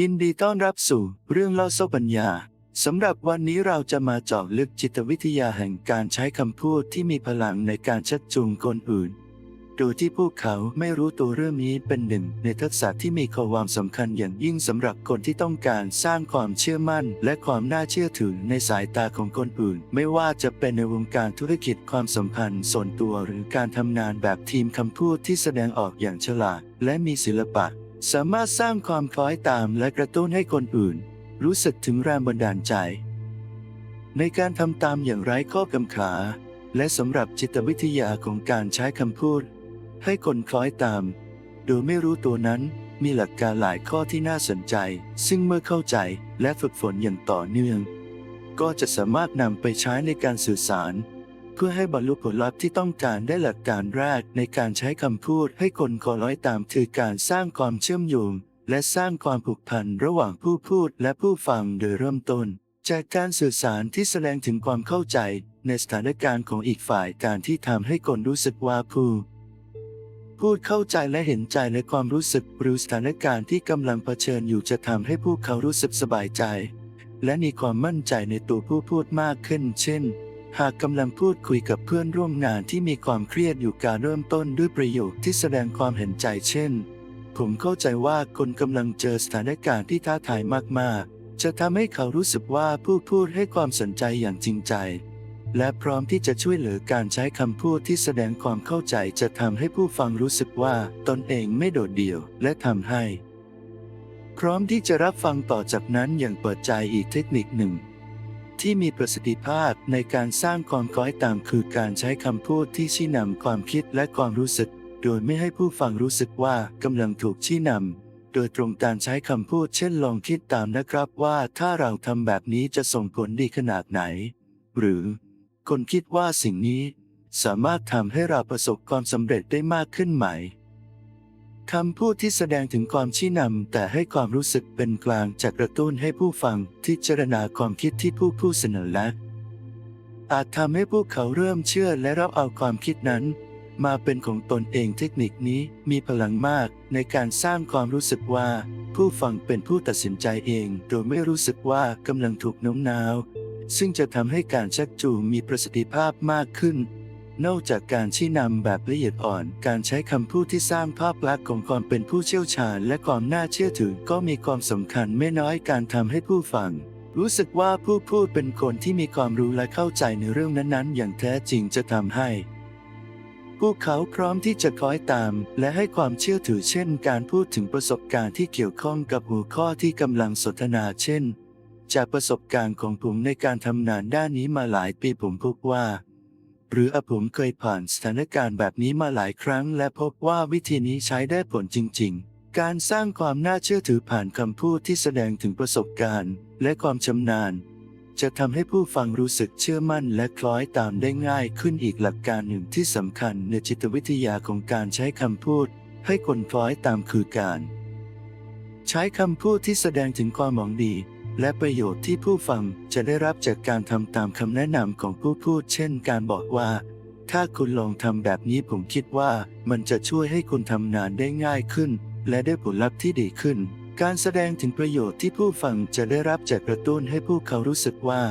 ยินดีต้อนรับสู่เรื่องเล่าโซปัญญาสำหรับวันนี้เราจะมาเจาะลึกจิตวิทยาแห่งการใช้คำพูดที่มีพลังในการชักจูงคนอื่น โดยที่พวกเขาไม่รู้ตัวเรื่องนี้เป็นหนึ่ง ในทักษะที่มีความสำคัญอย่างยิ่งสำหรับคนที่ต้องการสร้างความเชื่อมั่น และความน่าเชื่อถือในสายตาของคนอื่น ไม่ว่าจะเป็นในวงการธุรกิจความสัมพันธ์ส่วนตัวหรือการทำงานแบบทีมคำพูดที่แสดงออกอย่างฉลาด และมีศิลปะ สามารถสร้างความคล้อยตามและกระตุ้นให้คนอื่น รู้สึกถึงแรงบันดาลใจ ในการทำตามอย่างไร้ข้อกำขา และสำหรับจิตวิทยาของการใช้คำพูด ให้คนคล้อยตาม โดยไม่รู้ตัวนั้นมีหลักการหลายข้อที่น่าสนใจ ซึ่งเมื่อเข้าใจและฝึกฝนอย่างต่อเนื่อง ก็จะสามารถนำไปใช้ในการสื่อสาร เพื่อให้บรรลุผลลัพธ์ที่ต้องการได้หลักการแรกในการใช้คำพูดให้คนคล้อยตามคือการสร้างความเชื่อมโยงและสร้างความผูกพันระหว่างผู้พูดและผู้ฟังโดยเริ่มต้น จากการสื่อสารที่แสดงถึงความเข้าใจในสถานการณ์ของอีกฝ่ายการที่ทำให้คนรู้สึกว่าผู้พูดเข้าใจและเห็นใจในความรู้สึกหรือสถานการณ์ที่กำลังเผชิญอยู่จะทำให้ผู้เขารู้สึกสบายใจ และมีความมั่นใจในตัวผู้พูดมากขึ้น เช่น หากกำลังพูดคุยกับเพื่อนร่วมงานที่มีความเครียดอยู่การเริ่มต้นด้วยประโยคที่แสดงความเห็นใจเช่น ผมเข้าใจว่าคนกำลังเจอสถานการณ์ที่ท้าทายมากๆ จะทำให้เขารู้สึกว่าผู้พูดให้ความสนใจอย่างจริงใจ และพร้อมที่จะช่วยเหลือการใช้คำพูดที่แสดงความเข้าใจจะทำให้ผู้ฟังรู้สึกว่าตนเองไม่โดดเดี่ยวและทำให้ พร้อมที่จะรับฟังต่อจากนั้นอย่างเปิดใจอีกเทคนิคหนึ่ง ที่มีประสิทธิภาพในการสร้างความคล้อยตามคือการใช้คำพูดที่ชี้นำความคิดและความรู้สึก โดยไม่ให้ผู้ฟังรู้สึกว่ากำลังถูกชี้นำโดยตรงการใช้คำพูดเช่นลองคิดตามนะครับว่าถ้าเราทำแบบนี้จะส่งผลดีขนาดไหน หรือ คนคิดว่าสิ่งนี้ สามารถทำให้เราประสบความสำเร็จได้มากขึ้นไหม คำพูดที่แสดงถึงความชี้นำแต่ให้ความรู้สึกเป็นกลางจะกระตุ้นให้ผู้ฟังที่เจารณาความคิดที่ผู้พูดเสนอและ อาจทำให้พวกเขาเริ่มเชื่อและรับเอาความคิดนั้น มาเป็นของตนเองเทคนิคนี้มีพลังมากในการสร้างความรู้สึกว่า ผู้ฟังเป็นผู้ตัดสินใจเองโดยไม่รู้สึกว่ากำลังถูกโน้มน้าว ซึ่งจะทำให้การชักจูงมีประสิทธิภาพมากขึ้น นอกจากการชี้นำแบบละเอียดอ่อน การใช้คำพูดที่สร้างภาพลักษณ์ของความเป็นผู้เชี่ยวชาญ และความน่าเชื่อถือก็มีความสำคัญไม่น้อยการทำให้ผู้ฟัง รู้สึกว่าผู้พูดเป็นคนที่มีความรู้และเข้าใจในเรื่องนั้นๆ อย่างแท้จริงจะทำให้ พวกเขาพร้อมที่จะคล้อยตาม และให้ความเชื่อถือเช่น การพูดถึงประสบการณ์ที่เกี่ยวข้องกับหัวข้อที่กำลังสนทนาเช่น จากประสบการณ์ของผมในการทำงานด้านนี้มาหลายปีผมพบว่า หรืออผมเคยผ่านสถานการณ์แบบนี้มาหลายครั้ง และพบว่าวิธีนี้ใช้ได้ผลจริง ๆ การสร้างความน่าเชื่อถือผ่านคำพูดที่แสดงถึงประสบการณ์ และความชำนาญ จะทำให้ผู้ฟังรู้สึกเชื่อมั่น และคล้อยตามได้ง่ายขึ้นอีกหลักการหนึ่งที่สำคัญในจิตวิทยาของการใช้คำพูด ให้คนคล้อยตามคือการ ใช้คำพูดที่แสดงถึงความหวังดี และประโยชน์ที่ผู้ฟังจะได้รับจากการทำตามคำแนะนำของผู้พูด เช่น การบอกว่า ถ้าคุณลองทำแบบนี้ผมคิดว่ามันจะช่วยให้คุณทำงานได้ง่ายขึ้น และได้ผลลัพธ์ที่ดีขึ้น การแสดงถึงประโยชน์ที่ผู้ฟังจะได้รับจากกระตุ้นให้ผู้เขารู้สึกว่า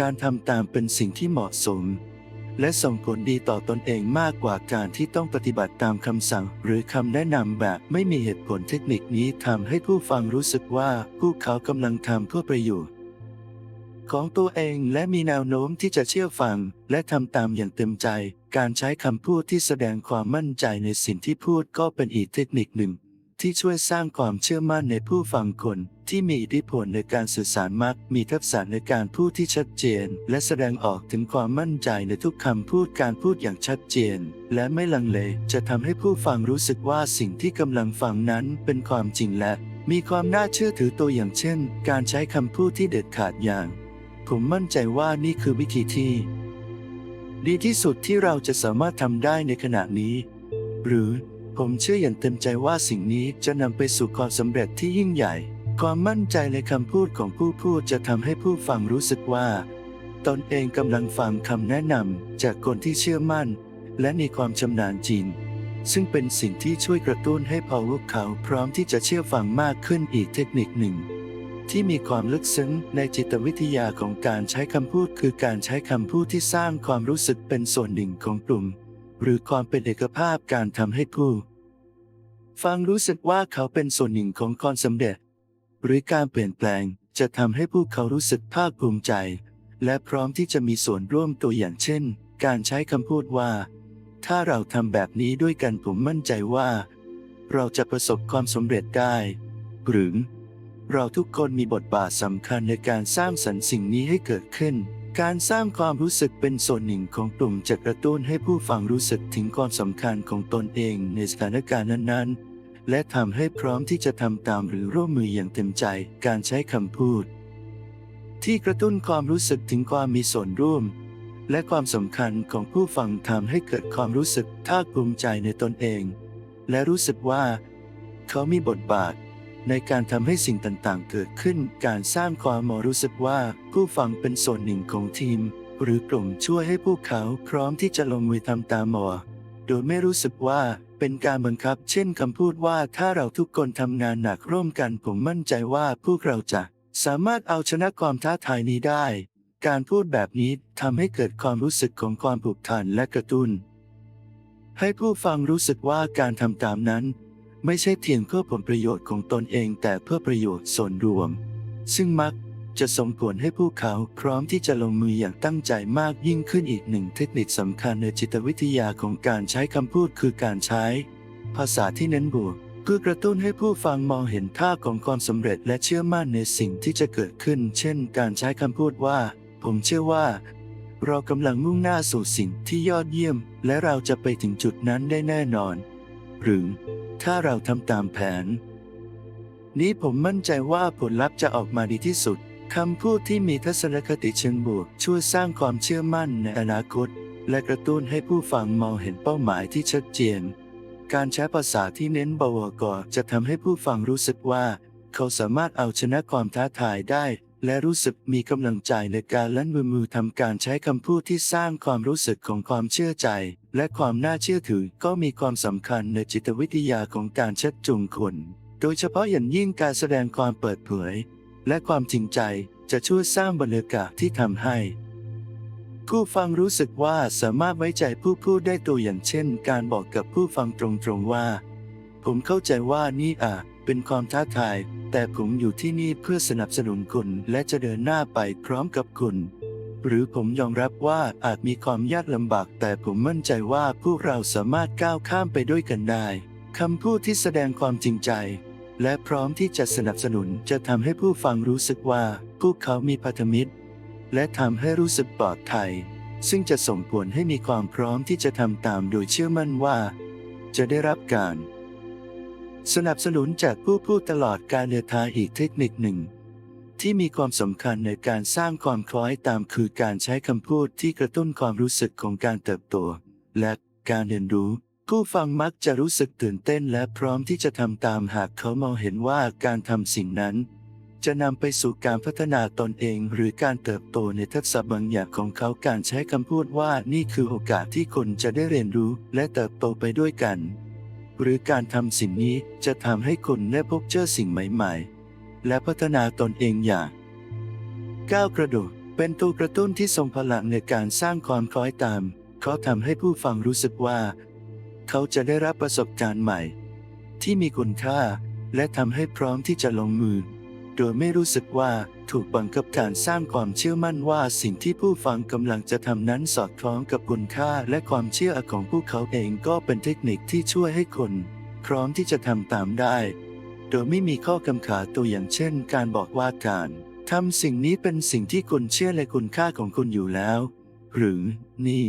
การทำตามเป็นสิ่งที่เหมาะสม และส่งผลดีต่อตอนเองมากกว่าการที่ต้องปฏิบัติตามคำสั่ง หรือคำแนะนำแบบไม่มีเหตุผลเทคนิคนี้ทำให้ผู้ฟังรู้สึกว่าผู้เขากำลังทำเพื่อประโยชน์ของตัวเองและมีแนวโน้มที่จะเชื่อฟัง และทำตามอย่างเต็มใจ การใช้คำพูดที่แสดงความมั่นใจในสิ่งที่พูดก็เป็นอีกเทคนิคหนึ่ง ที่ช่วยสร้างความเชื่อมั่นในผู้ฟังคน ที่มีอิทธิพลในการสื่อสารมัก มีทักษะในการพูดที่ชัดเจน และแสดงออกถึงความมั่นใจในทุกคำพูดการพูดอย่างชัดเจน และไม่ลังเลจะทำให้ผู้ฟังรู้สึกว่าสิ่งที่กำลังฟังนั้นเป็นความจริงและ มีความน่าเชื่อถือตัวอย่างเช่น การใช้คำพูดที่เด็ดขาดอย่าง ผมมั่นใจว่านี่คือวิธีที่ ดีที่สุดที่เราจะสามารถทำได้ในขณะนี้ หรือ ผมเชื่ออย่างเต็มใจว่าสิ่งนี้จะนำไปสู่ความสำเร็จที่ยิ่งใหญ่ ความมั่นใจในคำพูดของผู้พูดจะทำให้ผู้ฟังรู้สึกว่า ตนเองกำลังฟังคำแนะนำจากคนที่เชื่อมั่น และมีความชำนาญจริง ซึ่งเป็นสิ่งที่ช่วยกระตุ้นให้พวกเขาพร้อมที่จะเชื่อฟังมากขึ้นอีกเทคนิคหนึ่ง ที่มีความลึกซึ้งในจิตวิทยาของการใช้คำพูด คือการใช้คำพูดที่สร้างความรู้สึกเป็นส่วนหนึ่งของกลุ่ม หรือความเป็นเอกภาพการทำให้ผู้ ฟังรู้สึกว่าเขาเป็นส่วนหนึ่งของความสำเร็จ หรือการเปลี่ยนแปลงจะทำให้ผู้เขารู้สึกภาคภูมิใจ และพร้อมที่จะมีส่วนร่วมตัวอย่างเช่น การใช้คำพูดว่า ถ้าเราทำแบบนี้ด้วยกันผมมั่นใจว่า เราจะประสบความสำเร็จได้ หรือ เราทุกคนมีบทบาทสำคัญในการสร้างสรรค์สิ่งนี้ให้เกิดขึ้น การสร้างความรู้สึกเป็นส่วนหนึ่งของกลุ่มจะกระตุ้นให้ผู้ฟังรู้สึกถึงความสำคัญของตนเองในสถานการณ์นั้นๆ และทำให้พร้อมที่จะทำตามหรือร่วมมืออย่างเต็มใจ การใช้คำพูด ที่กระตุ้นความรู้สึกถึงความมีส่วนร่วม และความสำคัญของผู้ฟังทำให้เกิดความรู้สึกภาคภูมิใจในตนเอง และรู้สึกว่า เขามีบทบาท ในการทำให้สิ่งต่างๆ เกิดขึ้น การสร้างความมรู้สึกว่าผู้ฟังเป็นส่วนหนึ่งของทีม หรือกลุ่มช่วยให้พวกเขาพร้อมที่จะลงมือทำตามหมอ โดยไม่รู้สึกว่าเป็นการบังคับ เช่นคำพูดว่าถ้าเราทุกคนทำงานหนักร่วมกันผมมั่นใจว่าพวกเราจะสามารถเอาชนะความท้าทายนี้ได้ การพูดแบบนี้ทำให้เกิดความรู้สึกของความผูกพันและกระตุ้น ให้ผู้ฟังรู้สึกว่าการทำตามนั้น ไม่ใช่เพียงเพื่อผลประโยชน์ของตนเองแต่เพื่อประโยชน์ส่วนรวม ซึ่งมักจะส่งผลให้ผู้เขาพร้อมที่จะลงมืออย่างตั้งใจมากยิ่งขึ้นอีกหนึ่งเทคนิคสำคัญในจิตวิทยาของการใช้คำพูดคือการใช้ ภาษาที่เน้นบวกเพื่อกระตุ้นให้ผู้ฟังมองเห็นค่าของความสำเร็จและเชื่อมั่นในสิ่งที่จะเกิดขึ้น เช่น การใช้คำพูดว่า ผมเชื่อว่า เรากำลังมุ่งหน้าสู่สิ่งที่ยอดเยี่ยม และเราจะไปถึงจุดนั้นได้แน่นอน หรือ ถ้าเราทำตามแผน นี้ผมมั่นใจว่าผลลัพธ์จะออกมาดีที่สุดคำพูดที่มีทัศนคติเชิงบวก ช่วยสร้างความเชื่อมั่นในอนาคต และกระตุ้นให้ผู้ฟังมองเห็นเป้าหมายที่ชัดเจน การใช้ภาษาที่เน้นบวกจะทำให้ผู้ฟังรู้สึกว่า เขาสามารถเอาชนะความท้าทายได้ และรู้สึกมีกำลังใจในการลั่นมือมือทำการใช้คำพูดที่สร้างความรู้สึกของความเชื่อใจ และความน่าเชื่อถือก็มีความสำคัญในจิตวิทยาของการชักจูงคน โดยเฉพาะอย่างยิ่งการแสดงความเปิดเผย และความจริงใจจะช่วยสร้างบรรยากาศที่ทำให้ ผู้ฟังรู้สึกว่าสามารถไว้ใจผู้พูดได้ตัวอย่างเช่น การบอกกับผู้ฟังตรงๆว่า ผมเข้าใจว่านี่อาจเป็นความท้าทาย แต่ผมอยู่ที่นี่เพื่อสนับสนุนคุณและจะเดินหน้าไปพร้อมกับคุณ หรือผมยอมรับว่าอาจมีความยากลำบาก แต่ผมมั่นใจว่าพวกเราสามารถก้าวข้ามไปด้วยกันได้คำพูดที่แสดงความจริงใจ และพร้อมที่จะสนับสนุนจะทำให้ผู้ฟังรู้สึกว่าพวกเขามีพันธมิตร และทำให้รู้สึกปลอดภัยซึ่งจะส่งผลให้มีความพร้อมที่จะทำตามโดยเชื่อมั่นว่า จะได้รับการ สนับสนุนจากผู้พูดตลอดการเดินทางอีกเทคนิคหนึ่ง ที่มีความสำคัญในการสร้างความคล้อยตามคือการใช้คำพูดที่กระตุ้นความรู้สึกของการเติบโต และการเรียนรู้ ผู้ฟังมักจะรู้สึกตื่นเต้นและพร้อมที่จะทำตามหากเขามองเห็นว่าการทำสิ่งนั้น จะนำไปสู่การพัฒนาตนเอง หรือการเติบโตในทักษะบางอย่างของเขาการใช้คำพูดว่านี่คือโอกาสที่คนจะได้เรียนรู้และเติบโตไปด้วยกัน หรือการทำสิ่งนี้จะทำให้คนได้พบเจอสิ่งใหม่ ๆ และพัฒนาตนเองอย่างก้าวกระโดดเป็นตัวกระตุ้นที่ทรงพลังในการสร้างความคล้อยตาม เขาทำให้ผู้ฟังรู้สึกว่า เขาจะได้รับประสบการณ์ใหม่ ที่มีคุณค่า และทำให้พร้อมที่จะลงมือ โดยไม่รู้สึกว่าถูกบังคับการสร้างความเชื่อมั่นว่าสิ่งที่ผู้ฟังกำลังจะทำนั้นสอดคล้องกับคุณค่าและความเชื่อของพวกเขาเองก็เป็นเทคนิคที่ช่วยให้คน พร้อมที่จะทำตามได้ โดยไม่มีข้อกำขาตัวอย่างเช่น การบอกว่าการทำสิ่งนี้เป็นสิ่งที่คุณเชื่อและคุณค่าของคุณอยู่แล้ว หรือนี่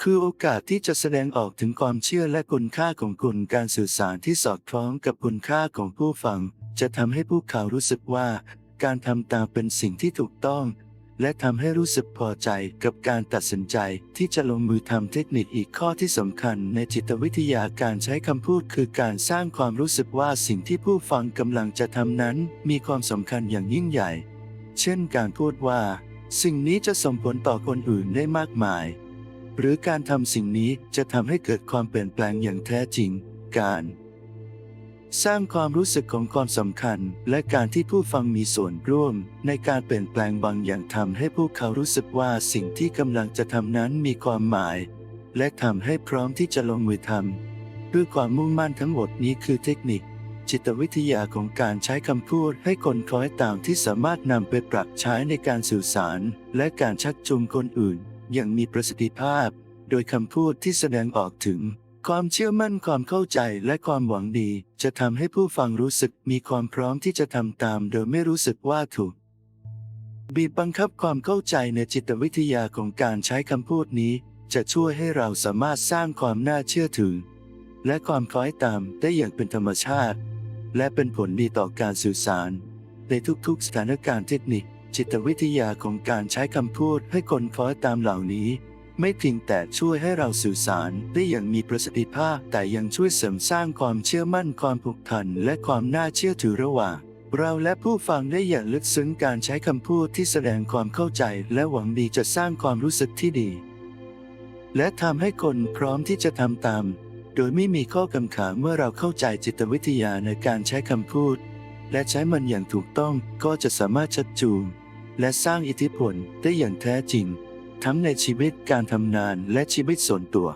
คือโอกาสที่จะแสดงออกถึงความเชื่อและคุณค่าของคุณการสื่อสารที่สอดคล้องกับคุณค่าของผู้ฟัง จะทำให้ผู้เขารู้สึกว่า การทำตามเป็นสิ่งที่ถูกต้อง และทำให้รู้สึกพอใจกับการตัดสินใจที่จะลงมือทำเทคนิคอีกข้อที่สำคัญในจิตวิทยาการใช้คำพูดคือการสร้างความรู้สึกว่าสิ่งที่ผู้ฟังกำลังจะทำนั้น มีความสำคัญอย่างยิ่งใหญ่ เช่นการพูดว่า สิ่งนี้จะส่งผลต่อคนอื่นได้มากมาย หรือการทำสิ่งนี้จะทำให้เกิดความเปลี่ยนแปลงอย่างแท้จริง การ สร้างความรู้สึกของความสำคัญ และการที่ผู้ฟังมีส่วนร่วม ในการเปลี่ยนแปลงบางอย่างทำให้พวกเขารู้สึกว่าสิ่งที่กำลังจะทำนั้นมีความหมาย และทำให้พร้อมที่จะลงมือทำด้วยความมุ่งมั่นทั้งหมดนี้คือเทคนิค จิตวิทยาของการใช้คำพูดให้คนคล้อยตามที่สามารถนำไปปรับใช้ในการสื่อสาร และการชักจูงคนอื่น อย่างมีประสิทธิภาพ โดยคำพูดที่แสดงออกถึง ความเชื่อมั่นความเข้าใจและความหวังดี จะทำให้ผู้ฟังรู้สึกมีความพร้อมที่จะทำตาม โดยไม่รู้สึกว่าถูก บีบบังคับความเข้าใจในจิตวิทยาของการใช้คำพูดนี้ จะช่วยให้เราสามารถสร้างความน่าเชื่อถือ และความคล้อยตามได้อย่างเป็นธรรมชาติ และเป็นผลดีต่อการสื่อสาร ในทุกๆสถานการณ์เทคนิค จิตวิทยาของการใช้คำพูดให้คนคล้อยตามเหล่านี้ ไม่เพียงแต่ช่วยให้เราสื่อสารได้อย่างมีประสิทธิภาพ แต่ยังช่วยเสริมสร้างความเชื่อมั่นความผูกพันและความน่าเชื่อถือระหว่างเราและผู้ฟังได้อย่างลึกซึ้งการใช้คำพูดที่แสดงความเข้าใจและหวังดีจะสร้างความรู้สึกที่ดี และทำให้คนพร้อมที่จะทำตาม โดยไม่มีข้อกังขาเมื่อเราเข้าใจจิตวิทยาในการใช้คำพูด และใช้มันอย่างถูกต้องก็จะสามารถชักจูงและสร้างอิทธิพลได้อย่างแท้จริง ทั้งในชีวิตการทำงานและชีวิตส่วนตัว